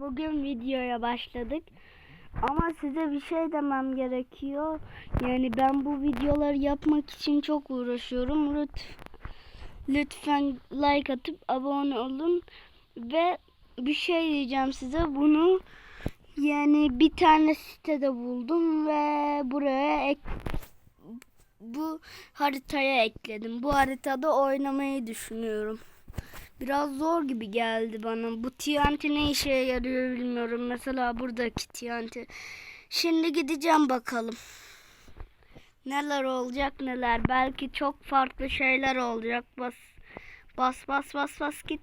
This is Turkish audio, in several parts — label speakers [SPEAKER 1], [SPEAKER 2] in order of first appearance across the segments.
[SPEAKER 1] Bugün videoya başladık. Ama size bir şey demem gerekiyor. Yani ben bu videoları yapmak için çok uğraşıyorum. Lütfen, like atıp abone olun. Ve bir şey diyeceğim size. Bunu yani bir tane sitede buldum ve buraya ek bu haritaya ekledim. Bu haritada oynamayı düşünüyorum. Biraz zor gibi geldi bana. Bu TNT ne işe yarıyor bilmiyorum. Mesela buradaki TNT. Şimdi gideceğim bakalım. Neler olacak neler. Belki çok farklı şeyler olacak. Bas bas bas bas bas git.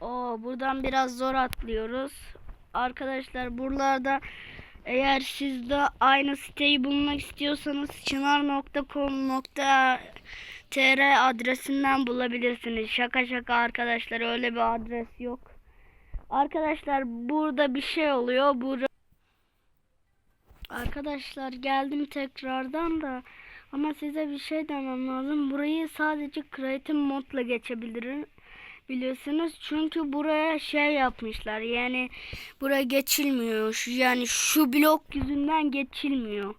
[SPEAKER 1] Oo buradan biraz zor atlıyoruz. Arkadaşlar buralarda eğer siz de aynı siteyi bulmak istiyorsanız çınar.com.tr adresinden bulabilirsiniz. Şaka şaka arkadaşlar öyle bir adres yok. Arkadaşlar burada bir şey oluyor. Bura... Arkadaşlar geldim tekrardan da ama size bir şey demem lazım. Burayı sadece Creative modla geçebilirim biliyorsunuz. Çünkü buraya şey yapmışlar. Yani buraya geçilmiyor. Yani şu blok yüzünden geçilmiyor.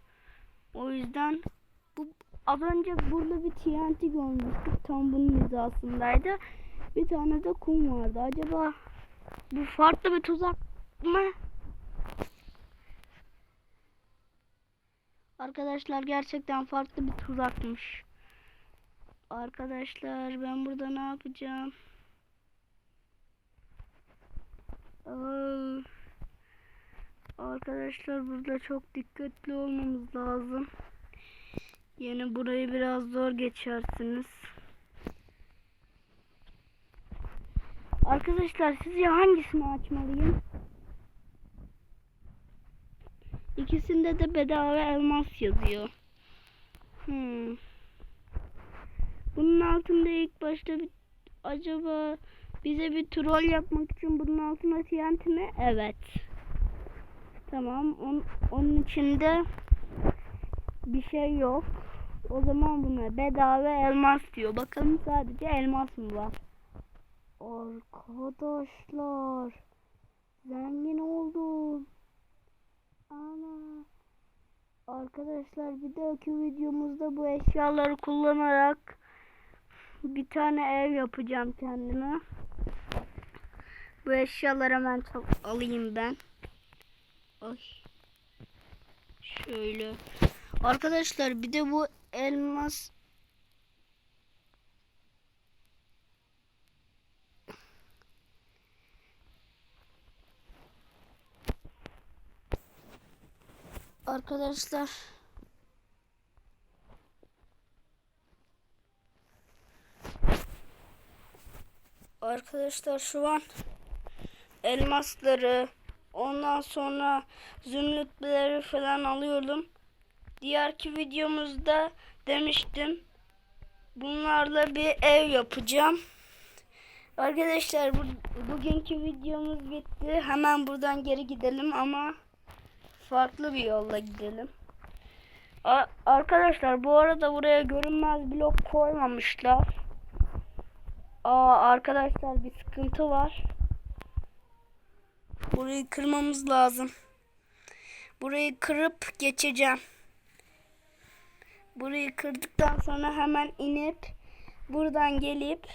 [SPEAKER 1] O yüzden önce burada bir TNT görmüştük. Tam bunun hizasındaydı. Bir tane de kum vardı. Acaba bu farklı bir tuzak mı? Arkadaşlar gerçekten farklı bir tuzakmış. Arkadaşlar ben burada ne yapacağım? Arkadaşlar burada çok dikkatli olmamız lazım. Yine burayı biraz zor geçersiniz. Arkadaşlar sizce hangisini açmalıyım? İkisinde de bedava elmas yazıyor. Hmm. Bunun altında ilk başta bir acaba bize bir troll yapmak için bunun altına TNT mi? Evet. Tamam. On, onun içinde bir şey yok. O zaman buna bedava elmas diyor. Bakalım sadece elmas mı var? Arkadaşlar. Zengin oldum. Ana. Arkadaşlar bir dahaki videomuzda bu eşyaları kullanarak bir tane ev yapacağım kendime. Bu eşyaları hemen alayım ben. Ay. Şöyle. Arkadaşlar bir de bu elmas Arkadaşlar Arkadaşlar şu an elmasları ondan sonra zümrütleri falan alıyorum. Diğerki videomuzda demiştim. Bunlarla bir ev yapacağım. Arkadaşlar bu, bugünkü videomuz bitti. Hemen buradan geri gidelim ama farklı bir yolla gidelim. A arkadaşlar bu arada buraya görünmez blok koymamışlar. Aa arkadaşlar bir sıkıntı var. Burayı kırmamız lazım. Burayı kırıp geçeceğim. Burayı kırdıktan sonra hemen inip buradan gelip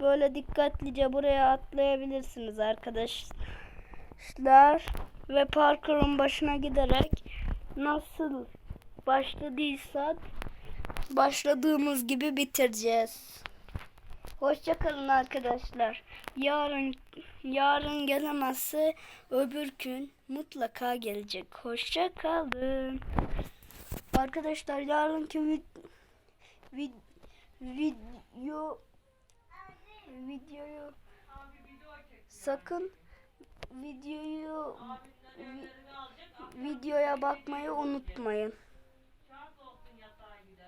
[SPEAKER 1] böyle dikkatlice buraya atlayabilirsiniz arkadaşlar. Ve parkurun başına giderek nasıl başladıysak başladığımız gibi bitireceğiz. Hoşçakalın arkadaşlar. Yarın yarın gelemezse öbür gün mutlaka gelecek. Hoşçakalın. Arkadaşlar yarınki vid, vid, video videoyu sakın videoyu vi, videoya bakmayı unutmayın.